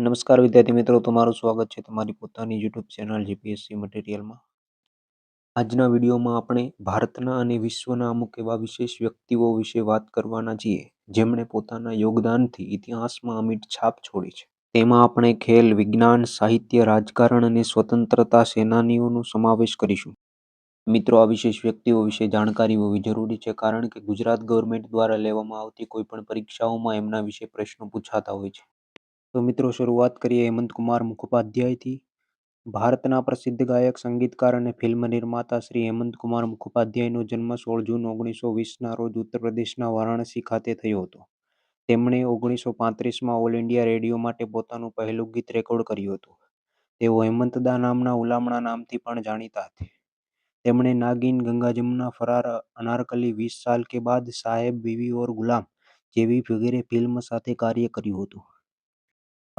નમસ્કાર વિદ્યાર્થી મિત્રો, તમારું સ્વાગત છે તમારી પોતાની યુટ્યુબ ચેનલ જીપીએસસી મટીરિયલમાં. આજના વિડીયોમાં આપણે ભારતના અને વિશ્વના અમુક એવા વિશેષ વ્યક્તિઓ વિશે વાત કરવાના છીએ, જેમણે પોતાના યોગદાનથી ઇતિહાસમાં અમિટ છાપ છોડી છે. તેમાં આપણે ખેલ, વિજ્ઞાન, સાહિત્ય, રાજકારણ અને સ્વતંત્રતા સેનાનીઓનો સમાવેશ કરીશું. મિત્રો, આ વિશેષ વ્યક્તિઓ વિશે જાણકારી હોવી જરૂરી છે, કારણ કે ગુજરાત ગવર્મેન્ટ દ્વારા લેવામાં આવતી કોઈપણ પરીક્ષાઓમાં એમના વિશે પ્રશ્નો પૂછાતા હોય છે. તો મિત્રો, શરૂઆત કરીએ હેમંતકુમાર મુખોપાધ્યાયથી. ભારતના પ્રસિદ્ધ ગાયક, સંગીતકાર અને ફિલ્મ નિર્માતા શ્રી હેમંતકુમાર મુખોપાધ્યાયનો જન્મ સોળ જૂન ઓગણીસો વીસના રોજ ઉત્તર પ્રદેશના વારાણસી ખાતે થયો હતો. તેમણે ઓગણીસો પાંત્રીસમાં ઓલ ઇન્ડિયા રેડિયો માટે પોતાનું પહેલું ગીત રેકોર્ડ કર્યું હતું. તેઓ હેમંતદા નામના ઉલામણા નામથી પણ જાણીતા હતા. તેમણે નાગિન ગંગા જમના ફરાર અનારકલી વીસ સાલ કે બાદ સાહેબ બીવી ઓર ગુલામ જેવી વગેરે ફિલ્મ સાથે કાર્ય કર્યું હતું.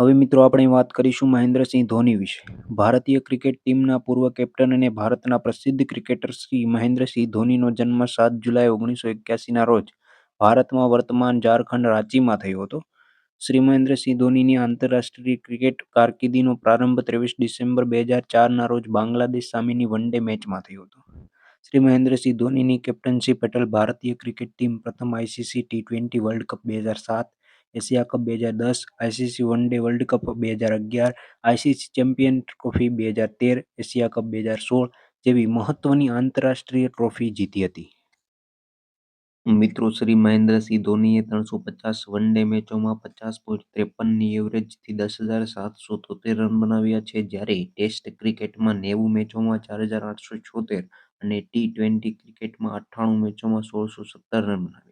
હવે મિત્રો આપણે વાત કરીશું મહેન્દ્રસિંહ ધોની વિશે. ભારતીય ક્રિકેટ ટીમના પૂર્વ કેપ્ટન અને ભારતના પ્રસિદ્ધ ક્રિકેટર શ્રી મહેન્દ્રસિંહ ધોનીનો જન્મ સાત જુલાઈ ઓગણીસો એક્યાસીના રોજ ભારતમાં વર્તમાન ઝારખંડ રાંચીમાં થયો હતો. શ્રી મહેન્દ્રસિંહ ધોનીની આંતરરાષ્ટ્રીય ક્રિકેટ કારકિર્દીનો પ્રારંભ ત્રેવીસ ડિસેમ્બર બે હજાર ચારના રોજ બાંગ્લાદેશ સામેની વન ડે મેચમાં થયો હતો. શ્રી મહેન્દ્રસિંહ ધોનીની કેપ્ટનશીપ હેઠળ ભારતીય ક્રિકેટ ટીમ પ્રથમ ICC T twenty world cup બે હજાર સાત એશિયા કપ બે હજાર દસ, ICC one day world cup બે હજાર અગિયાર, આઈસીસી ચેમ્પિયન ટ્રોફી બે હજાર તેર, એશિયા કપ બે હજાર સોળ જેવી મહત્વની આંતરરાષ્ટ્રીય ટ્રોફી જીતી હતી. મિત્રો, શ્રી મહેન્દ્રસિંહ ધોનીએ ત્રણસો પચાસ વન ડે મેચોમાં પચાસ પોઈન્ટ ત્રેપનની એવરેજથી દસ હજાર સાતસો તોતેર રન બનાવ્યા છે. જ્યારે ટેસ્ટ ક્રિકેટમાં નેવું મેચોમાં ચાર હજાર આઠસો છોતેર અને ટી ટ્વેન્ટી ક્રિકેટમાં અઠ્ઠાણું મેચોમાં સોળસો સત્તર રન બનાવ્યા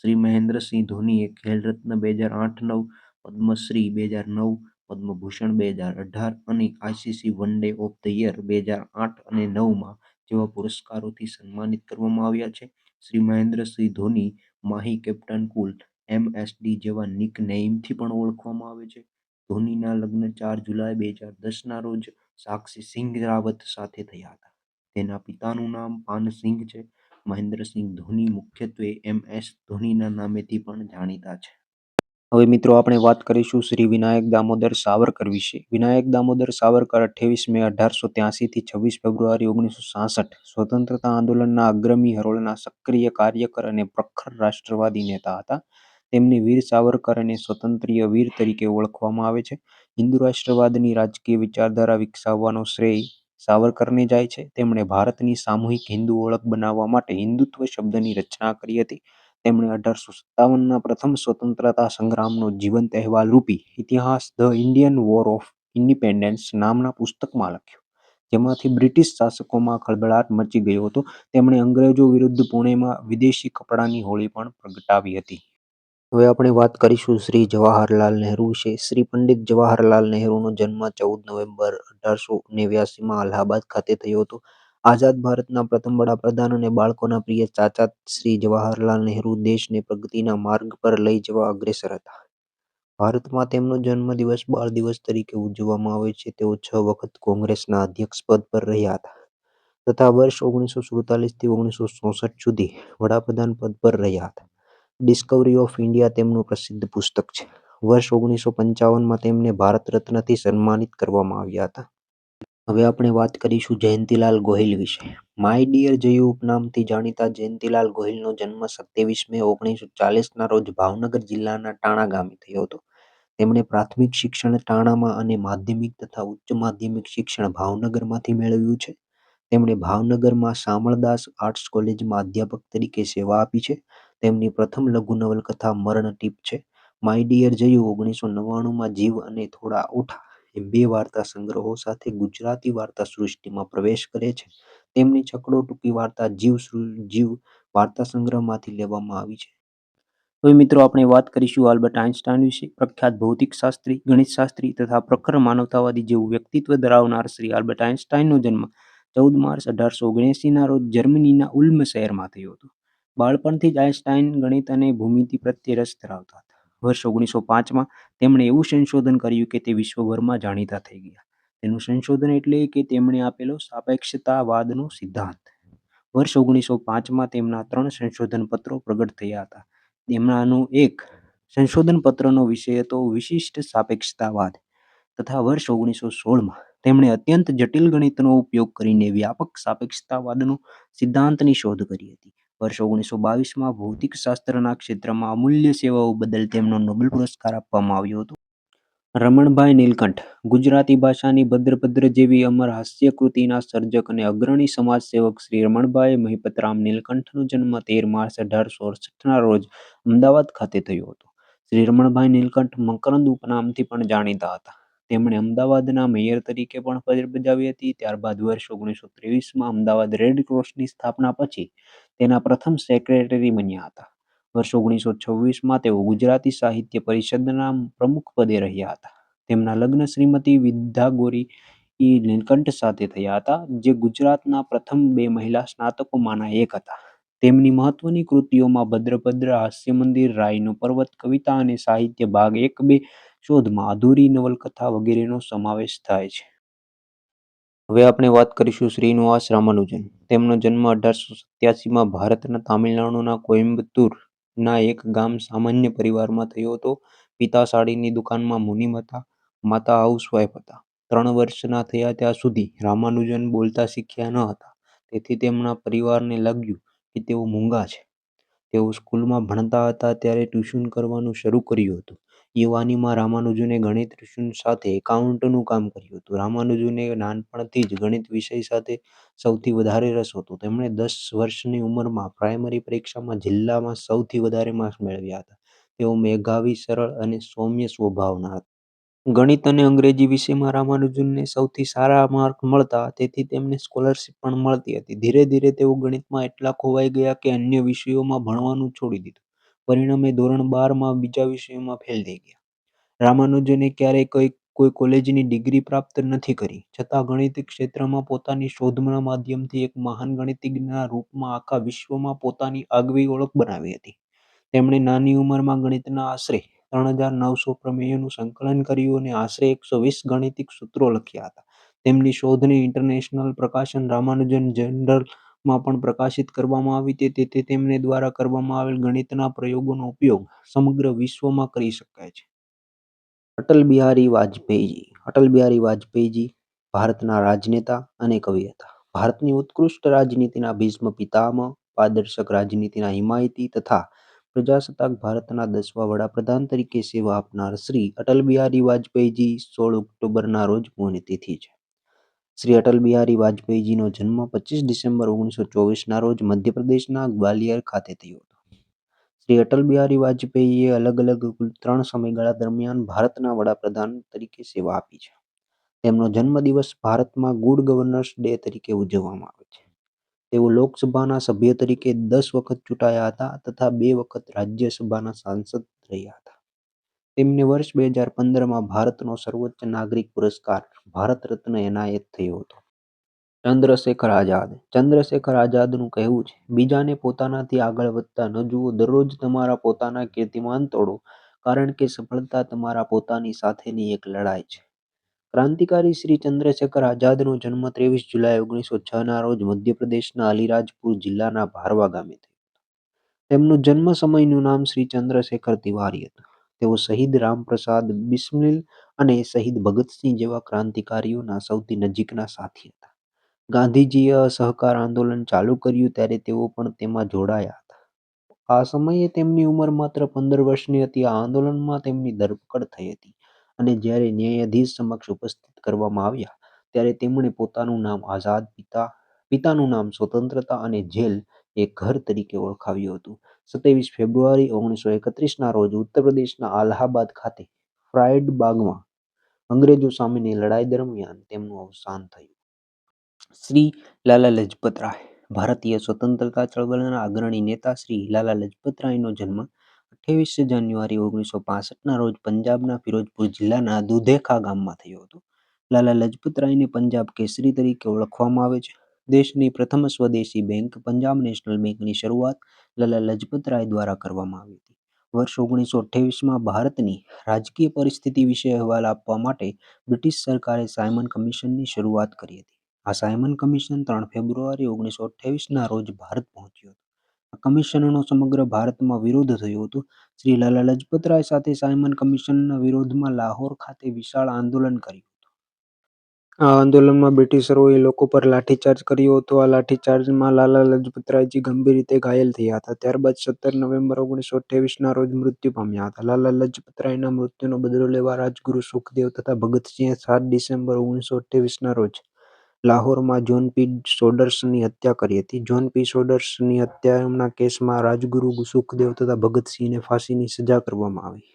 શ્રી મહેન્દ્રસિંહ ધોનીએ ખેલરત્ન બે હજાર આઠ નવ, પદ્મશ્રી બે હજાર નવ, પદ્મભૂષણ બે હજાર અઢાર અને ICC one day of the year બે હજાર આઠ અને નવમાં જેવા પુરસ્કારોથી સન્માનિત કરવામાં આવ્યા છે. Shri Mahendra Singh Dhoni Mahi captain cool MSD જેવા નિક નેઇમથી પણ ઓળખવામાં આવે છે. ધોનીના લગ્ન ચાર જુલાઈ બે હજાર દસના રોજ સાક્ષી સિંઘ રાવત સાથે થયા હતા. તેના પિતાનું નામ પાનસિંઘ છે. મહેન્દ્રસિંહ ધોની મુખ્યત્વે એમ. એસ. ધોનીના નામેથી પણ જાણીતા છે. હવે મિત્રો આપણે વાત કરીશું શ્રી વિનાયક દામોદર સાવરકર વિશે. વિનાયક દામોદર સાવરકર અઠ્યાવીસ મે અઢારસો ત્યાસીથી છવ્વીસ ફેબ્રુઆરી ઓગણીસો સાસઠ સ્વતંત્રતા આંદોલનના અગ્રમી હરોળના સક્રિય કાર્યકર અને પ્રખર રાષ્ટ્રવાદી નેતા હતા. તેમને વીર સાવરકર અને સ્વતંત્રીય વીર તરીકે ઓળખવામાં આવે છે. હિન્દુ રાષ્ટ્રવાદની રાજકીય વિચારધારા વિકસાવવાનો શ્રેય સાવરકરને જાય છે. તેમણે ભારતની સામૂહિક હિન્દુ ઓળખ બનાવવા માટે હિન્દુત્વ શબ્દની રચના કરી હતી. તેમણે અઢારસો સત્તાવનના પ્રથમ સ્વતંત્રતા સંગ્રામનો જીવંત અહેવાલ રૂપી ઇતિહાસ the Indian war of independence નામના પુસ્તકમાં લખ્યું. જેમાંથી બ્રિટિશ શાસકોમાં ખળભળાટ મચી ગયો હતો. તેમણે અંગ્રેજો વિરુદ્ધ પુણેમાં વિદેશી કપડાની હોળી પણ પ્રગટાવી હતી. હવે આપણે વાત કરીશું શ્રી જવાહરલાલ નહેરુ વિશે. શ્રી પંડિત જવાહરલાલ નહેરુનો જન્મ ચૌદ નવેમ્બર અઢારસો નેવ્યાસીમાં અલ્હાબાદ ખાતે થયો હતો. આઝાદ ભારતના પ્રથમ વડાપ્રધાન અને બાળકોના પ્રિય ચાચા શ્રી જવાહરલાલ નહેરુ દેશને પ્રગતિના માર્ગ પર લઈ જવા અગ્રેસર હતા. ભારતમાં તેમનો જન્મદિવસ બાળ દિવસ તરીકે ઉજવવામાં આવે છે. તેઓ છ વખત કોંગ્રેસના અધ્યક્ષ પદ પર રહ્યા હતા. તથા વર્ષ ઓગણીસો સુડતાલીસથી ઓગણીસો ચોસઠ સુધી વડાપ્રધાન પદ પર રહ્યા હતા. ડિસ્કવરી ઓફ ઇન્ડિયા તેમનું પ્રસિદ્ધ પુસ્તક છે. વર્ષ ઓગણીસો પંચાવનમાં તેમને ભારત રત્નથી સન્માનિત કરવામાં આવ્યા હતા. હવે આપણે વાત કરીશું જયંતિલાલ ગોહિલ વિશે. માય ડિયર જયુ ઉપનામથી જાણીતા જયંતિલાલ ગોહિલનો જન્મ સત્યાવીસ મે ઓગણીસો ચાલીસના રોજ ભાવનગર જિલ્લાના ટાણા ગામે થયો હતો. તેમણે પ્રાથમિક શિક્ષણ ટાણામાં અને માધ્યમિક તથા ઉચ્ચ માધ્યમિક શિક્ષણ ભાવનગરમાંથી મેળવ્યું છે. તેમણે ભાવનગરમાં શામળદાસ આર્ટ્સ કોલેજમાં અધ્યાપક તરીકે સેવા આપી છે. તેમની પ્રથમ લઘુ નવલકથા મરણ ટીપ છે. માય ડિયર જયું ઓગણીસો નવ્વાણુંમાં જીવ અને થોડા ઓઠા એ બે વાર્તા સંગ્રહો સાથે ગુજરાતી વાર્તા સૃષ્ટિમાં પ્રવેશ કરે છે. તેમની છકડો ટૂંકી વાર્તા જીવ જીવ વાર્તા સંગ્રહમાંથી લેવામાં આવી છે. હવે મિત્રો આપણે વાત કરીશું આલ્બર્ટ આઇન્સ્ટાઈન વિશે. પ્રખ્યાત ભૌતિક શાસ્ત્રી ગણિત શાસ્ત્રી તથા પ્રખર માનવતાવાદી જેવું વ્યક્તિત્વ ધરાવનાર શ્રી આલ્બર્ટ આઇન્સ્ટાઈનનો જન્મ ચૌદ માર્ચ અઢારસો ઓગણએંસીના રોજ જર્મનીના ઉલ્મ શહેરમાં થયો હતો. બાળપણથી જ આઇન્સ્ટાઈન ગણિત અને ભૂમિતિ પ્રત્યે રસ ધરાવતા હતા. વર્ષ ઓગણીસો પાંચમાં તેમણે એવું સંશોધન કર્યું કે તે વિશ્વભરમાં જાણીતા થઈ ગયા. તેનું સંશોધન એટલે કે તેમણે આપેલો સાપેક્ષતાવાદનો સિદ્ધાંત. વર્ષ ઓગણીસો પાંચમાં તેમના ત્રણ સંશોધન પત્રો પ્રગટ થયા હતા. તેમનાનું એક સંશોધન પત્રનો વિષય હતો વિશિષ્ટ સાપેક્ષતાવાદ. તથા વર્ષ ઓગણીસો સોળમાં તેમણે અત્યંત જટિલ ગણિતનો ઉપયોગ કરીને વ્યાપક સાપેક્ષતાવાદનો સિદ્ધાંતની શોધ કરી હતી. વર્ષ ઓગણીસો બાવીસમાં ભૌતિકશાસ્ત્રના ક્ષેત્રમાં અમૂલ્ય સેવાઓ બદલ તેમનો નોબેલ પુરસ્કાર આપવામાં આવ્યો હતો. રમણભાઈ નીલકંઠ, ગુજરાતી ભાષાની ભદ્રભદ્ર જેવી અમર હાસ્યકૃતિના સર્જક અને અગ્રણી સમાજસેવક શ્રી રમણભાઈ મહિપતરામ નીલકંઠનો જન્મ તેર માર્ચ અઢારસો અડસઠના રોજ અમદાવાદ ખાતે થયો હતો. શ્રી રમણભાઈ નીલકંઠ મકરંદ ઉપનામથી પણ જાણીતા હતા. તેમણે અમદાવાદના મેયર તરીકે પણ ફરજ બજાવી હતી. ત્યારબાદ વર્ષ ઓગણીસો ત્રેવીસમાં અમદાવાદ રેડ ક્રોસની સ્થાપના પછી તેના પ્રથમ સેક્રેટરી બન્યા હતા. વર્ષ ઓગણીસો છવ્વીસમાં તેઓ ગુજરાતી સાહિત્ય પરિષદના પ્રમુખ પદે રહ્યા હતા. તેમના લગ્ન શ્રીમતી વિદ્યાગોરી નીલકંઠ સાથે થયા હતા, જે ગુજરાતના પ્રથમ બે મહિલા સ્નાતકોમાંના એક હતા. તેમની મહત્વની કૃતિઓમાં ભદ્રભદ્ર હાસ્યમંદિર, રાયનો પર્વત, કવિતા અને સાહિત્ય ભાગ એક બે શોધમાં અધૂરી નવલકથા વગેરેનો સમાવેશ થાય છે. હવે આપણે વાત કરીશું શ્રીનિવાસ રામાનુજન તેમનો જન્મ અઢારસો સત્યાસીમાં ભારતના તામિલનાડુના કોઇમ્બતુરના એક ગામ સામાન્ય પરિવારમાં થયો હતો. પિતા સાડીની દુકાનમાં મુનિમ હતા, માતા હાઉસવાઇફ હતા. ત્રણ વર્ષના થયા ત્યાં સુધી રામાનુજન બોલતા શીખ્યા ન હતા. તેથી તેમના પરિવારને લાગ્યું કે તેઓ મૂંગા છે. તેઓ સ્કૂલમાં ભણતા હતા, ત્યારે ટ્યુશન કરવાનું શરૂ કર્યું હતું. યુવાનીમાં રામાનુજને ગણિત સાથે એકાઉન્ટનું કામ કર્યું હતું. રામાનુજને નાનપણથી જ ગણિત વિષય સાથે સૌથી વધારે રસ હતો. તેમણે દસ વર્ષની ઉંમરમાં પ્રાઇમરી પરીક્ષામાં જિલ્લામાં સૌથી વધારે માર્ક્સ મેળવ્યા હતા. તેઓ મેઘાવી, સરળ અને સૌમ્ય સ્વભાવના હતા. ગણિત અને અંગ્રેજી વિષયમાં રામાનુજનને સૌથી સારા માર્ક મળતા, તેથી તેમને સ્કોલરશિપ પણ મળતી હતી. ધીરે ધીરે તેઓ ગણિતમાં એટલા ખોવાઈ ગયા કે અન્ય વિષયોમાં ભણવાનું છોડી દીધું. પરિણામે ધોરણ બારમાં બીજા વિષયમાં ફેલ થઈ ગયા. રામાનુજને ક્યારેય કોઈ કોઈ કોલેજની ડિગ્રી પ્રાપ્ત નથી કરી. છતાં ગણિત ક્ષેત્રમાં પોતાની શોધના માધ્યમથી એક મહાન ગણિતજ્ઞના રૂપમાં આખા વિશ્વમાં પોતાની આગવી ઓળખ બનાવી હતી. તેમણે નાની ઉંમરમાં ગણિતના આશરે ત્રણ હજાર નવસો પ્રમેયોનું સંકલન કર્યું અને આશરે એકસો વીસ ગણિતિક સૂત્રો લખ્યા હતા. તેમની શોધને ઇન્ટરનેશનલ પ્રકાશન રામાનુજન જર્નલમાં પણ પ્રકાશિત કરવામાં આવી તે તેથી તેમને દ્વારા કરવામાં આવેલ ગણિતના પ્રયોગોનો ઉપયોગ સમગ્ર વિશ્વમાં કરી શકાય છે. અટલ બિહારી વાજપેયીજી, અટલ બિહારી વાજપેયીજી ભારતના રાજનેતા અને કવિ હતા ભારતની ઉત્કૃષ્ટ રાજનીતિના ભીષ્મ પિતામહ, પારદર્શક રાજનીતિના હિમાયતી તથા પ્રજાસત્તાક ભારતના દસમા વડાપ્રધાન તરીકે સેવા આપનાર શ્રી અટલ બિહારી વાજપેયીજી સોળ ઓક્ટોબરના રોજ પુણ્યતિથિ છે. શ્રી અટલ બિહારી વાજપેયીજીનો જન્મ પચીસ ડિસેમ્બર ઓગણીસો ચોવીસના રોજ મધ્યપ્રદેશના ગ્વાલિયર ખાતે થયો હતો. શ્રી અટલ બિહારી વાજપેયીએ અલગ અલગ કુલ ત્રણ સમયગાળા દરમિયાન ભારતના વડાપ્રધાન તરીકે સેવા આપી છે. તેમનો જન્મદિવસ ભારતમાં ગુડ ગવર્નર્સ ડે તરીકે ઉજવવામાં આવે છે. તેઓ લોકસભાના સભ્ય તરીકે દસ વખત ચૂંટાયા હતા તથા બે વખત રાજ્યસભાના સાંસદ રહ્યા હતા. તેમને વર્ષ બે હજાર પંદરમાં ભારતનો સર્વોચ્ચ નાગરિક પુરસ્કાર ભારત રત્ન એનાયત થયો હતો. ચંદ્રશેખર આઝાદ. ચંદ્રશેખર આઝાદનું કહેવું છે, બીજાને પોતાનાથી આગળ વધતા ન જુઓ, દરરોજ તમારા પોતાના કીર્તિમાન તોડો, કારણ કે સફળતા તમારા પોતાની સાથેની એક લડાઈ છે. ક્રાંતિકારી શ્રી ચંદ્રશેખર આઝાદનો જન્મ ત્રેવીસ જુલાઈ ઓગણીસો છ ના રોજ મધ્યપ્રદેશના અલીરાજપુર જિલ્લાના ભારવા ગામે થયો તેમનું જન્મ સમયનું નામ શ્રી ચંદ્રશેખર તિવારી હતું. તેઓ શહીદ રામપ્રસાદ બિસ્મિલ અને શહીદ ભગતસિંહ જેવા ક્રાંતિકારીઓના સૌથી નજીકના સાથી હતા. ગાંધીજીએ અસહકાર આંદોલન ચાલુ કર્યું ત્યારે તેઓ પણ તેમાં જોડાયા હતા. આ સમયે તેમની ઉંમર માત્ર પંદર વર્ષની હતી. આ આંદોલનમાં તેમની ધરપકડ થઈ હતી અને જ્યારે ન્યાયાધીશ સમક્ષ ઉપસ્થિત કરવામાં આવ્યા, ત્યારે તેમણે પોતાનું નામ આઝાદ પિતા પિતાનું નામ સ્વતંત્રતા અને જેલ એ ઘર તરીકે ઓળખાવ્યું હતું. સત્યાવીસ ફેબ્રુઆરી ઓગણીસો એકત્રીસના રોજ ઉત્તર પ્રદેશના અલ્હાબાદ ખાતે ફ્રાયડ બાગમાં અંગ્રેજો સામેની લડાઈ દરમિયાન તેમનું અવસાન થયું. શ્રી લાલા લજપત રાય, ભારતીય સ્વતંત્રતા ચળવળના અગ્રણી નેતા શ્રી લાલા લજપત રાયનો જન્મ અઠ્યાવીસ જાન્યુઆરી ઓગણીસો પાસઠના રોજ પંજાબના ફિરોજપુર જિલ્લાના દુધેખા ગામમાં થયો હતો. લાલા લજપત રાયને પંજાબ કેસરી તરીકે ઓળખવામાં આવે છે. દેશની પ્રથમ સ્વદેશી બેંક પંજાબ નેશનલ બેંકની શરૂઆત લાલા લજપત રાય દ્વારા કરવામાં આવી હતી વર્ષ ઓગણીસો અઠ્યાવીસમાં ભારતની રાજકીય પરિસ્થિતિ વિશે અહેવાલ આપવા માટે બ્રિટિશ સરકારે સાયમન કમિશનની શરૂઆત કરી હતી આ સાયમન કમિશન ત્રણ ફેબ્રુઆરી ઓગણીસો અઠ્યાવીસના રોજ ભારત પહોંચ્યું હતું કમિશનનો સમગ્ર ભારતમાં વિરોધ થયો હતો. શ્રી લાલા લજપતરાય સાથે સાયમન કમિશનના વિરોધમાં લાહોર ખાતે વિશાળ આંદોલન કર્યું. આ આંદોલનમાં બ્રિટિશરોએ લોકો પર લાઠીચાર્જ કર્યો હતો. આ લાઠીચાર્જમાં લાલા લજપતરાયજી ગંભીર રીતે ઘાયલ થયા હતા. ત્યારબાદ સત્તર નવેમ્બર ઓગણીસો અઠ્યાવીસના રોજ મૃત્યુ પામ્યા હતા. લાલા લજપતરાયના મૃત્યુનો બદલો લેવા રાજગુરુ સુખદેવ તથા ભગતસિંહે સાત ડિસેમ્બર ઓગણીસો અઠ્યાવીસના રોજ લાહોરમાં જોન પી સોડર્સની હત્યા કરી હતી. જોન પી સોડર્સની હત્યાના કેસમાં રાજગુરુ સુખદેવ તથા ભગતસિંહને ફાંસીની સજા કરવામાં આવી.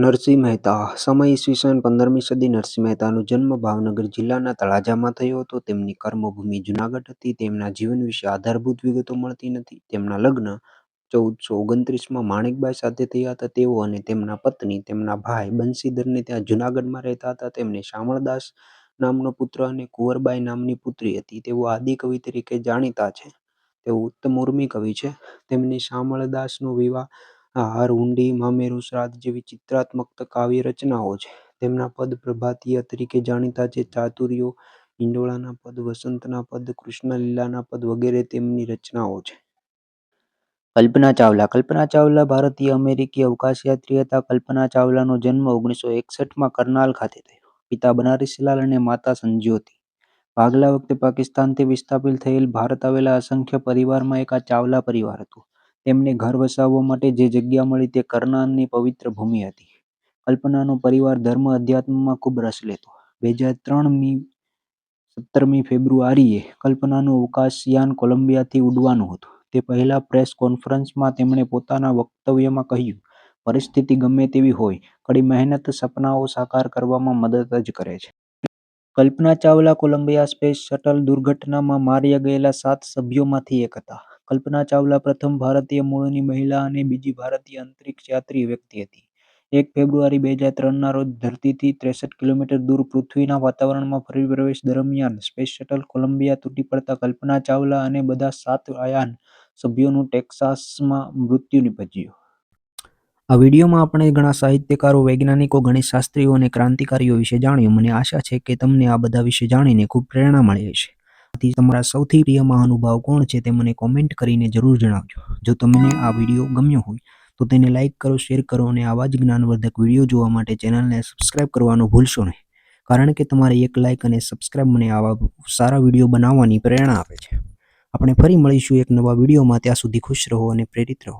નરસિંહ મહેતા સમય ઈસવીસન પંદરમી સદી નરસિંહ મહેતાનો જન્મ ભાવનગર જિલ્લાના તળાજામાં થયો હતો. તેમની કર્મભૂમિ જૂનાગઢ હતી. તેમના જીવન વિશે આધારભૂત વિગતો મળતી નથી. તેમના લગ્ન ચૌદસો ઓગણત્રીસમાં માણેકબાઈ સાથે થયા હતા. તેઓ અને તેમના પત્ની, તેમના ભાઈ બંસીધરને ત્યાં જૂનાગઢમાં રહેતા હતા. તેમને શામળદાસ નામનો પુત્ર અને કુંવરબાઈ નામની પુત્રી હતી. તેઓ આદિકવિ તરીકે જાણીતા છે. તેઓ ઉત્તમ ઊર્મિ કવિ છે. તેમની શામળદાસનો વિવાહ હાર, ઊંડી મામેરું, શ્રાદ્ધ જેવી ચિત્રાત્મક કાવ્ય રચનાઓ છે. તેમના પદ પ્રભાતીય તરીકે જાણીતા છે. ચાતુર્યો, હિંડોળાના પદ, વસંતના પદ, કૃષ્ણલીલાના પદ વગેરે તેમની રચનાઓ છે. કલ્પના ચાવલા કલ્પના ચાવલા ભારતીય અમેરિકી અવકાશયાત્રી હતા. કલ્પના ચાવલાનો જન્મ ઓગણીસો એકસઠમાં કરનાલ ખાતે થયો. પિતા બનારસીલાલ અને માતા સંજ્યોતિ. ભાગલા વખતે પાકિસ્તાનથી વિસ્થાપિત થયેલ ભારત આવેલા અસંખ્ય પરિવારમાં એક આ ચાવલા પરિવાર હતું. તેમને ઘર વસાવવા માટે જે જગ્યા મળી તે કરનાલની પવિત્ર ભૂમિ હતી. કલ્પનાનો પરિવાર ધર્મ અધ્યાત્મમાં ખૂબ રસ લેતો. બે હજાર ત્રણ મી સત્તરમી ફેબ્રુઆરીએ કલ્પનાનું અવકાશયાન કોલંબિયાથી ઉડવાનું હતું. તે પહેલા પ્રેસ કોન્ફરન્સમાં તેમણે પોતાના વક્તવ્યમાં કહ્યું, પરિસ્થિતિ ગમે તેવી હોય, કડી મહેનત સપનાઓ સાકાર કરવામાં મદદ જ કરે છે. Kalpana Chawla Columbia space shuttle દુર્ઘટનામાં માર્યા ગયેલા સાત સભ્યોમાંથી એક હતા. કલ્પના ચાવલા પ્રથમ ભારતીય મૂળની મહિલા અને બીજી ભારતીય અંતરિક્ષયાત્રી વ્યક્તિ હતી. એક ફેબ્રુઆરી બે હજાર ત્રણના રોજ ધરતીથી ત્રેસઠ કિલોમીટર દૂર પૃથ્વીના વાતાવરણમાં ફરી પ્રવેશ દરમિયાન સ્પેસ શટલ કોલંબિયા તૂટી પડતા કલ્પના ચાવલા અને બધા સાત આયાન સભ્યોનું ટેક્સાસમાં મૃત્યુ નિપજ્યું. આ વિડીયોમાં આપણે ઘણા સાહિત્યકારો, વૈજ્ઞાનિકો, ગણિતશાસ્ત્રીઓ અને ક્રાંતિકારીઓ વિશે જાણ્યું. મને આશા છે કે તમને આ બધા વિશે જાણીને ખૂબ પ્રેરણા મળી હશે. તમારા સૌથી પ્રિય મહાનુભાવ કોણ છે તે મને કોમેન્ટ કરીને જરૂર જણાવજો. જો તમને આ વીડિયો ગમ્યો હોય તો તેને લાઇક કરો, શેર કરો અને આવા જ જ્ઞાનવર્ધક વીડિયો જોવા માટે ચેનલને સબસ્ક્રાઇબ કરવાનું ભૂલશો નહીં. કારણ કે તમારે એક લાઇક અને સબસ્ક્રાઇબ મને આવા સારા વીડિયો બનાવવાની પ્રેરણા આપે છે. આપણે ફરી મળીશું એક નવા વિડીયોમાં ત્યાં સુધી ખુશ રહો અને પ્રેરિત રહો.